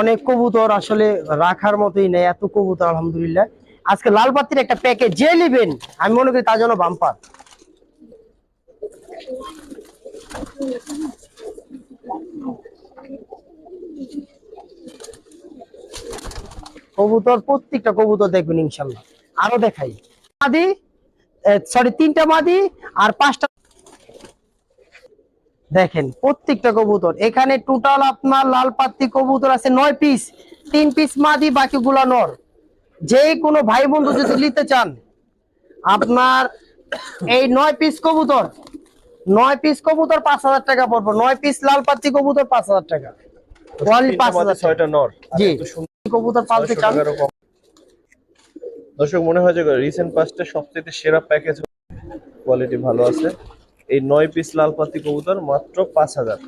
অনেক কবুতর আসলে রাখার মতোই নেই, এত কবুতর, আলহামদুলিল্লাহ। আজকে লাল পাত্রির একটা প্যাকেজ যে নেবেন, আমি মনে করি তার জন্য বাম্পার। কবুতর, প্রত্যেকটা কবুতর দেখবেন ইনশাল্লাহ। আরও দেখাই। মাদি সরি তিনটা মাদি আর পাঁচটা দেখেন প্রত্যেকটা কবুতর। এখানে টোটাল আপনার লাল পাত্তি কবুতর আছে নয় পিস তিন পিস মাদি বাকিগুলা নর। যে কোনো ভাই বন্ধু যদি নিতে চান আপনার এই নয় পিস কবুতর নয় পিস কবুতর পাঁচ হাজার টাকা পড়ব। নয় পিস লাল পাত্তি কবুতর পাঁচ হাজার টাকা। কবুতর পালতে চান? দর্শক মনে হয় যে রিসেন্ট পাস্টে সবচেয়ে সেরা প্যাকেজ কোয়ালিটি ভালো আছে। এই নয় পিস লাল পাতি কবুতর মাত্র পাঁচ হাজার।